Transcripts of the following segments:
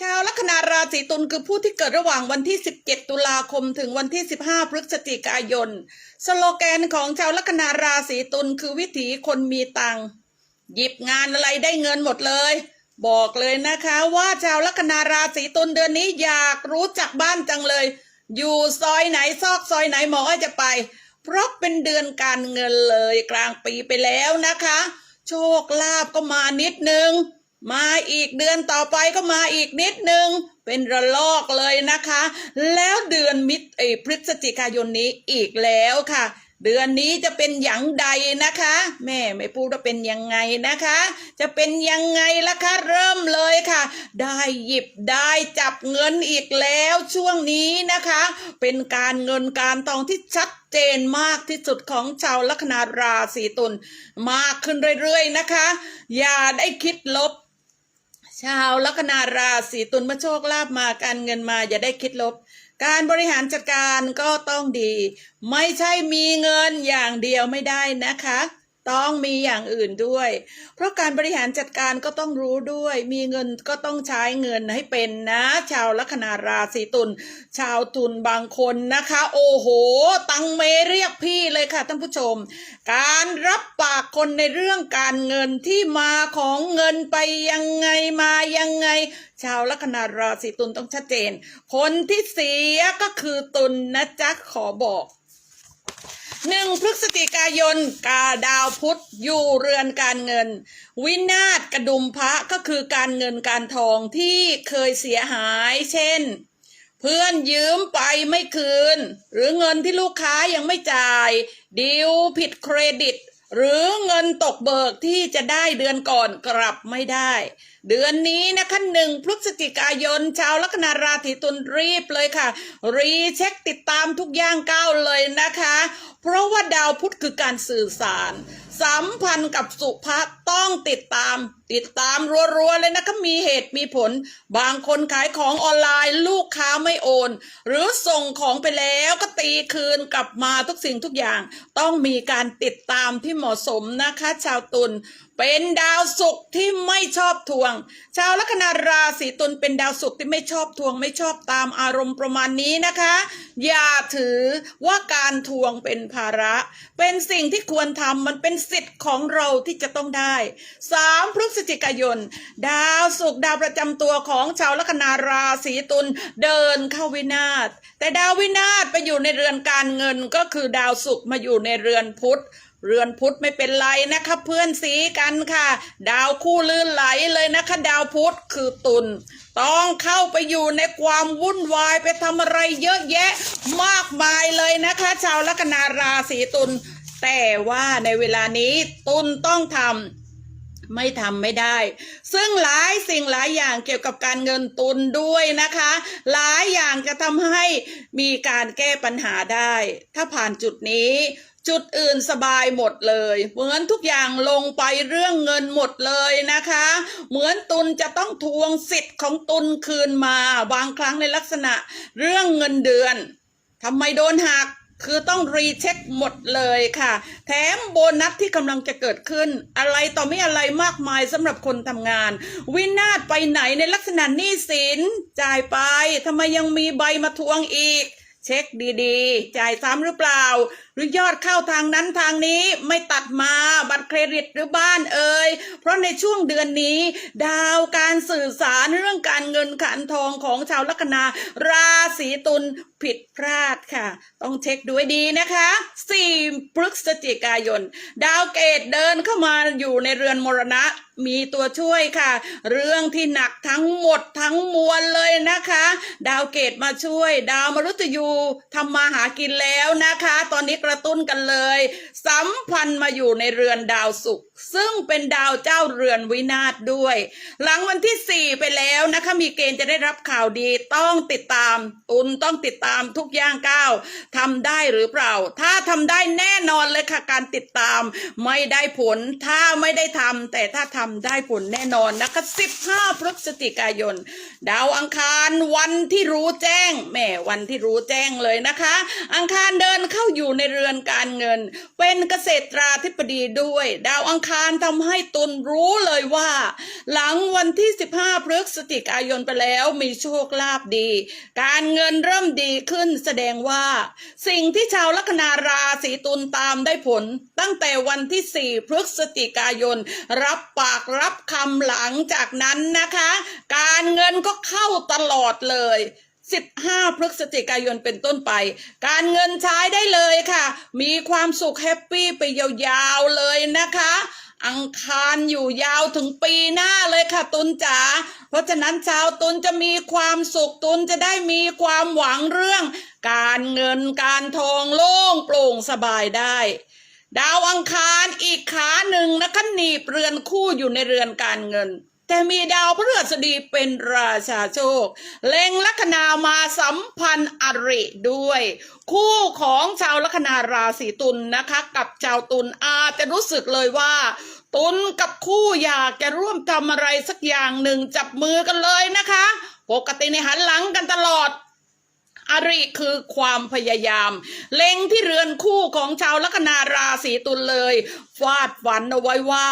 ชาวลัคนาราศีตุลคือผู้ที่เกิดระหว่างวันที่ 17 ตุลาคมถึงวันที่ 15 พฤศจิกายน สโลแกนของชาวลัคนาราศีตุลคือวิถีคนมีตังค์หยิบงานอะไรได้เงินหมดเลย บอกเลยนะคะว่าชาวลัคนาราศีตุลเดือนนี้อยากรู้จักบ้านจังเลย อยู่ซอยไหนซอกซอยไหนหมออ้อยจะไป เพราะเป็นเดือนการเงินเลยกลางปีไปแล้วนะคะ โชคลาภก็มานิดนึง มาอีกเดือนต่อไปก็มาอีกนิดนึง เป็นระลอกเลยนะคะ แล้วเดือนมิถเอยพฤศจิกายนนี้อีกแล้วค่ะ เดือนนี้จะเป็นอย่างใดนะคะ แม่ไม่พูดว่าเป็นยังไงนะคะ จะเป็นยังไงล่ะคะเริ่มเลยค่ะ ได้หยิบได้จับเงินอีกแล้วช่วงนี้นะคะ เป็นการเงินการทองที่ชัดเจนมากที่สุดของชาวลัคนาราศีตุลมากขึ้นเรื่อยๆนะคะ อย่าได้คิดลบ ชาวลัคนาราศีตุลเมื่อโชคลาภมาการเงินมาอย่าได้คิดลบ การบริหารจัดการก็ต้องดี ไม่ใช่มีเงินอย่างเดียวไม่ได้นะคะ ต้องมีอย่างอื่นด้วย เพราะการบริหารจัดการก็ต้องรู้ด้วย มีเงินก็ต้องใช้เงินให้เป็นนะ ชาวลัคนาราศีตุล ชาวตุลบางคนนะคะ โอ้โห ตังเมเรียกพี่เลยค่ะท่านผู้ชม การรับปากคนในเรื่องการเงินที่มาของเงินไปยังไงมายังไง ชาวลัคนาราศีตุลต้องชัดเจน คนที่เสียก็คือตุลนะจ๊ะขอบอก หนึ่งพฤศจิกายนกาดาวพุธอยู่เรือนการเงิน วินาศกระดุมพระก็คือการเงินการทองที่เคยเสียหาย เช่น เพื่อนยืมไปไม่คืน หรือเงินที่ลูกค้ายังไม่จ่าย ดิวผิดเครดิต หรือเงินตกเบิกที่จะได้เดือนก่อนกลับไม่ได้เดือนนี้นะคะหนึ่งพฤศจิกายน ชาวลัคนาราศีตุลรีบเลยค่ะ รีเช็คติดตามทุกย่างก้าวเลยนะคะ เพราะว่าดาวพุธคือการสื่อสาร สัมพันธ์กับสุภะต้องติดตาม ติดตามรัวๆเลยนะคะมีเหตุมีผล บางคนขายของออนไลน์ลูกค้าไม่โอน หรือส่งของไปแล้วก็ตีคืนกลับมาทุกสิ่งทุกอย่าง ต้องมีการติดตามที่เหมาะสมนะคะ ชาวตุล เป็นดาวศุกร์ที่ไม่ชอบทวง ชาวลัคนาราศีตุลเป็นดาวศุกร์ที่ไม่ชอบทวง ไม่ชอบตามอารมณ์ประมาณนี้นะคะ อย่าถือว่าการทวงเป็นภาระ เป็นสิ่งที่ควรทำมันเป็นสิทธิ์ของเราที่จะต้องได้ 3 พฤศจิกายน ดาวศุกร์ดาวประจำตัวของชาวลัคนาราศีตุลเดินเข้าวินาศแต่ดาววินาศไปอยู่ในเรือนการเงินก็คือดาวศุกร์มาอยู่ในเรือนพุธ เรือนพุธไม่เป็นไรนะคะเพื่อนสีกันค่ะ ดาวคู่ลื่นไหลเลยนะคะ ดาวพุธคือตุลต้องเข้าไปอยู่ในความวุ่นวายไปทำอะไรเยอะแยะมากมายเลยนะคะ ชาวลัคนาราศีตุลแต่ว่าในเวลานี้ตุลต้องทำไม่ทำไม่ได้ ซึ่งหลายสิ่งหลายอย่างเกี่ยวกับการเงินตุนด้วยนะคะ หลายอย่างจะทำให้มีการแก้ปัญหาได้ ถ้าผ่านจุดนี้ จุดอื่นสบายหมดเลย เหมือนทุกอย่างลงไปเรื่องเงินหมดเลยนะคะ เหมือนตุนจะต้องทวงสิทธิ์ของตุนคืนมาบางครั้งในลักษณะเรื่องเงินเดือนทำไมโดนหักคือต้องรีเช็คหมดเลยค่ะ แถมโบนัสที่กำลังจะเกิดขึ้น อะไรต่อไม่อะไรมากมายสำหรับคนทำงาน วินาศไปไหนในลักษณะหนี้สินจ่ายไปทำไมยังมีใบมาทวงอีก เช็คดีๆ จ่ายซ้ำหรือเปล่า รือยอดเข้าทางนั้นทางนี้ไม่ตัดมาบัตรเครดิตหรือบ้านเอ่ยเพราะในช่วงเดือนนี้ ดาวการสื่อสารเรื่องการเงินการทองของชาวลัคนา ราศีตุลผิดพลาดค่ะ ต้องเช็คดูให้ดีนะคะ4พฤศจิกายน ดาวเกตเดินเข้ามาอยู่ในเรือนมรณะมีตัวช่วยค่ะ เรื่องที่หนักทั้งหมดทั้งมวลเลยนะคะ ดาวเกตมาช่วย ดาวมฤตยูทำมาหากินแล้วนะคะ ตอนนี้กระตุ้นกันเลย สัมพันธ์มาอยู่ในเรือนดาวศุกร์ซึ่งเป็นดาวเจ้าเรือนวินาศด้วย หลังวันที่ 4 ไปแล้วนะคะมีเกณฑ์จะได้รับข่าวดีต้องติดตามตุนต้องติดตามทุกย่างก้าวทำได้หรือเปล่า ถ้าทำได้แน่นอนเลยค่ะการติดตามไม่ได้ผลถ้าไม่ได้ทำแต่ถ้าทำได้ผลแน่นอนนะคะ 15 พฤศจิกายน ดาวอังคารวันที่รู้แจ้งแหม่วันที่รู้แจ้งเลยนะคะ อังคารเดินเข้าอยู่ในเรือนการเงิน เป็นเกษตราธิบดีด้วย ดาวอังคารทำให้ตุนรู้เลยว่า หลังวันที่ 15 พฤศจิกายนไปแล้วมีโชคลาภดี การเงินเริ่มดีขึ้นแสดงว่า สิ่งที่ชาวลัคนาราศีตุลตามได้ผล ตั้งแต่วันที่ 4 พฤศจิกายน รับปากรับคำหลังจากนั้นนะคะ การเงินก็เข้าตลอดเลย 15 พฤศจิกายนเป็นต้นไป การเงินใช้ได้เลยค่ะ มีความสุขแฮปปี้ไปยาวๆเลยนะคะอังคารอยู่ยาวถึงปีหน้าเลยค่ะตุนจ๋า เพราะฉะนั้นชาวตุนจะมีความสุขตุนจะได้มีความหวังเรื่อง การเงินการทองโล่งโปร่งสบายได้ ดาวอังคารอีกขาหนึ่งนะคะหนีบเรือนคู่อยู่ในเรือนการเงิน แต่มีดาวพฤหัสบดีเป็นราชาโชค เล็งลัคนามาสัมพันธ์อริด้วย คู่ของชาวลัคนาราศีตุลนะคะ กับชาวตุลอาจจะรู้สึกเลยว่าตุลกับคู่อยากจะร่วมทำอะไรสักอย่างหนึ่งจับมือกันเลยนะคะ ปกติในหันหลังกันตลอดอริคือความพยายาม เล็งที่เรือนคู่ของชาวลัคนาราศีตุลเลย ฟาดฝันเอาไว้ว่า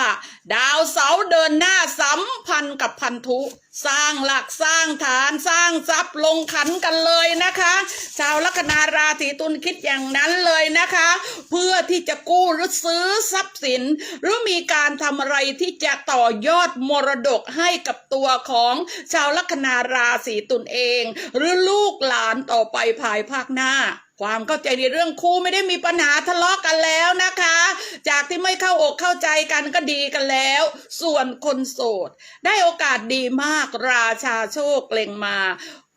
ดาวเสาเดินหน้าสัมพันธ์กับพันธุ สร้างหลักสร้างฐานสร้างทรัพย์ลงขันกันเลยนะคะ ชาวลัคนาราศีตุลคิดอย่างนั้นเลยนะคะ เพื่อที่จะกู้หรือซื้อทรัพย์สิน หรือมีการทำอะไรที่จะต่อยอดมรดกให้กับตัวของชาวลัคนาราศีตุลเอง หรือลูกหลานต่อไปภายภาคหน้า ความเข้าใจในเรื่องคู่ไม่ได้มีปัญหาทะเลาะกันแล้วนะคะ จากที่ไม่เข้าอกเข้าใจกันก็ดีกันแล้ว ส่วนคนโสด ได้โอกาสดีมากราชาโชคเล็งมา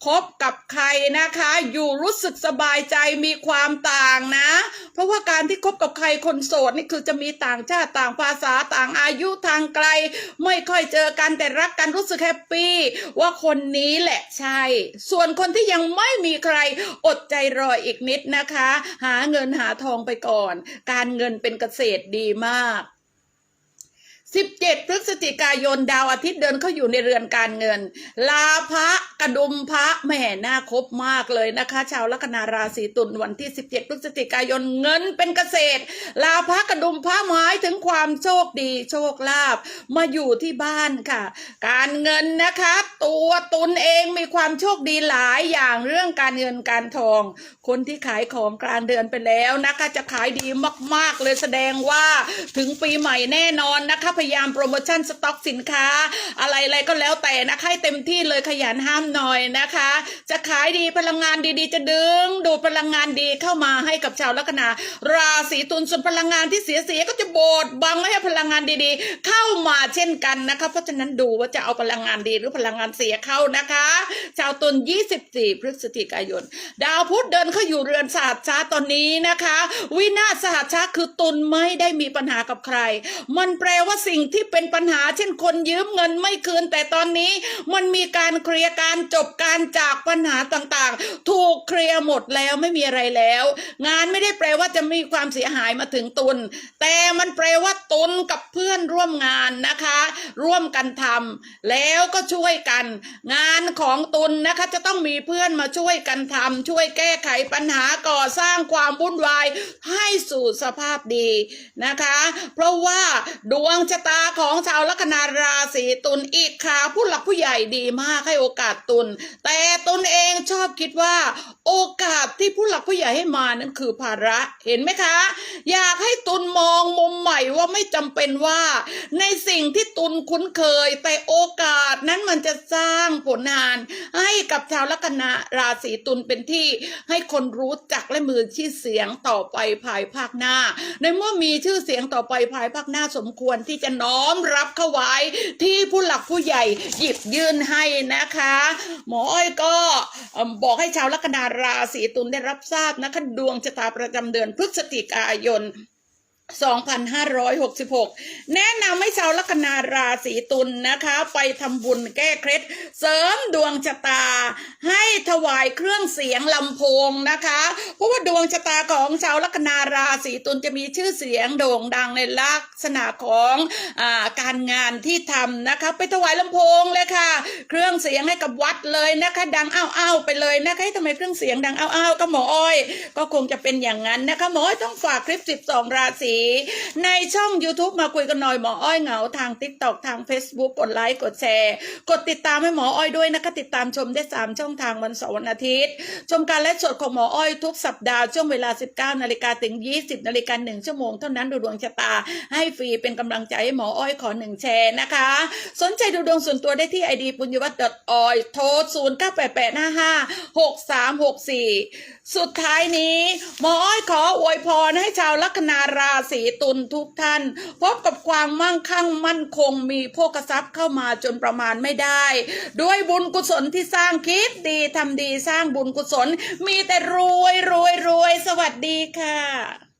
คบกับใครนะคะ อยู่รู้สึกสบายใจมีความต่างนะ เพราะว่าการที่คบกับใครคนโสดนี่คือจะมีต่างชาติต่างภาษาต่างอายุทางไกล ไม่ค่อยเจอกันแต่รักกันรู้สึกแฮปปี้ว่าคนนี้แหละใช่ ส่วนคนที่ยังไม่มีใครอดใจรออีกนิดนะคะ หาเงินหาทองไปก่อน การเงินเป็นเกษตรดีมาก 17 พฤศจิกายนดาวอาทิตย์เดินเข้าอยู่ในเรือนการเงิน ลาพระกระดุมพระแหม่น่าคบมากเลยนะคะ ชาวลัคนาราศีตุลวันที่ 17 พฤศจิกายนเงินเป็นเกษตร ลาพระกระดุมพระหมายถึงความโชคดีโชคลาภมาอยู่ที่บ้านค่ะ การเงินนะคะ ตัวตุนเองมีความโชคดีหลายอย่างเรื่องการเงินการทอง คนที่ขายของกลางเดือนไปแล้วนะคะ จะขายดีมาก ๆ เลยแสดงว่าถึงปีใหม่แน่นอนนะคะพยายามโปรโมชั่นสต็อกสินค้า อะไรๆก็แล้วแต่นะคะให้เต็มที่เลยขยันห้ามหน่อยนะคะ จะขายดีพลังงานดีๆ จะดึง ดูดพลังงานดีเข้ามาให้กับชาวลัคนาราศีตุลส่วนพลังงานที่เสียๆก็จะโบดบังไม่ให้พลังงานดีๆ เข้ามาเช่นกันนะคะ เพราะฉะนั้นดูว่าจะเอาพลังงานดีหรือพลังงานเสียเข้านะคะ ชาวตุล24 พฤศจิกายน ดาวพุธเดินเข้าอยู่เรือนสหัสชาตอนนี้นะคะ วินาศสหัสชาคือตุลไม่ได้มีปัญหากับใคร มันแปลว่าสิ่งที่เป็นปัญหา เช่นคนยืมเงินไม่คืน แต่ตอนนี้มันมีการเคลียร์การจบการจากปัญหาต่างๆ ถูกเคลียร์หมดแล้วไม่มีอะไรแล้ว งานไม่ได้แปลว่าจะมีความเสียหายมาถึงตุลแต่มันแปลว่าตุลกับเพื่อนร่วมงานนะคะ ร่วมกันทำแล้วก็ช่วยกัน งานของตุลนะคะจะต้องมีเพื่อนมาช่วยกันทำช่วยแก้ไขปัญหาก่อสร้างความวุ่นวายให้สู่สภาพดีนะคะ เพราะว่าดวงชะตาของชาวลัคนาราศีตุลอีกขาผู้หลักผู้ใหญ่ดีมากให้โอกาสตุลแต่ตุลเองชอบคิดว่า โอกาสที่ผู้หลักผู้ใหญ่ให้มานั้นคือภาระเห็นไหมคะ อยากให้ตุลมองมุมใหม่ว่าไม่จำเป็นว่า ในสิ่งที่ตุลคุ้นเคย แต่โอกาสนั้นมันจะสร้างผลงาน ให้กับชาวลัคนาราศีตุลเป็นที่ให้คนรู้จักและมือชื่อเสียงต่อไปภายภาคหน้า ในเมื่อมีชื่อเสียงต่อไปภายภาคหน้าสมควรที่จะน้อมรับเข้าไว้ที่ผู้หลักผู้ใหญ่หยิบยื่นให้นะคะ หมออ้อยก็บอกให้ชาวลัคนาราศีตุลได้รับทราบนะคะดวงชะตาประจำเดือนพฤศจิกายน 2566 แนะนำให้ชาวลัคนาราศีตุลนะคะ ไปทำบุญแก้เคล็ด เสริมดวงชะตา ให้ถวายเครื่องเสียงลำโพงนะคะ เพราะว่าดวงชะตาของชาวลัคนาราศีตุลจะมีชื่อเสียงโด่งดังในลักษณะของอาการงานที่ทำนะคะ ไปถวายลำโพงเลยค่ะ เครื่องเสียงให้กับวัดเลยนะคะ ดังอ้าวๆไปเลยนะคะทำไมเครื่องเสียงดังอ้าวๆก็หมออ้อย ก็คงจะเป็นอย่างนั้นนะคะหมออ้อยต้องฝากคลิป 12 ราศีในช่อง YouTube มาคุยกันหน่อยหมออ้อยเหงาทาง TikTok ทาง Facebook กดไลค์กดแชร์ กดติดตามให้หมออ้อยด้วยนะคะ ติดตามชมได้ 3 ช่องทางวันเสาร์วันอาทิตย์ ชมการไลฟ์สดของหมออ้อยทุกสัปดาห์ช่วงเวลา 19นาฬิกาถึง 20นาฬิกา1ชั่วโมงเท่านั้นดูดวงชะตา ให้ฟรีเป็นกำลังใจให้หมออ้อยขอหนึ่งแชร์นะคะ สนใจดูดวงส่วนตัวได้ที่ ID ปุญญวัฒน์ .oil โทร0 9 8 8 5 5 6 3 6 4 สุดท้ายนี้ หมออ้อยขออวยพรให้ชาวลัคนาราศีตุลทุกท่าน พบกับความมั่งคั่งมั่นคงมีโภคทรัพย์เข้ามาจนประมาณไม่ได้ ด้วยบุญกุศลที่สร้างคิดดีทำดีสร้างบุญกุศล มีแต่รวยรวยรวยสวัสดีค่ะ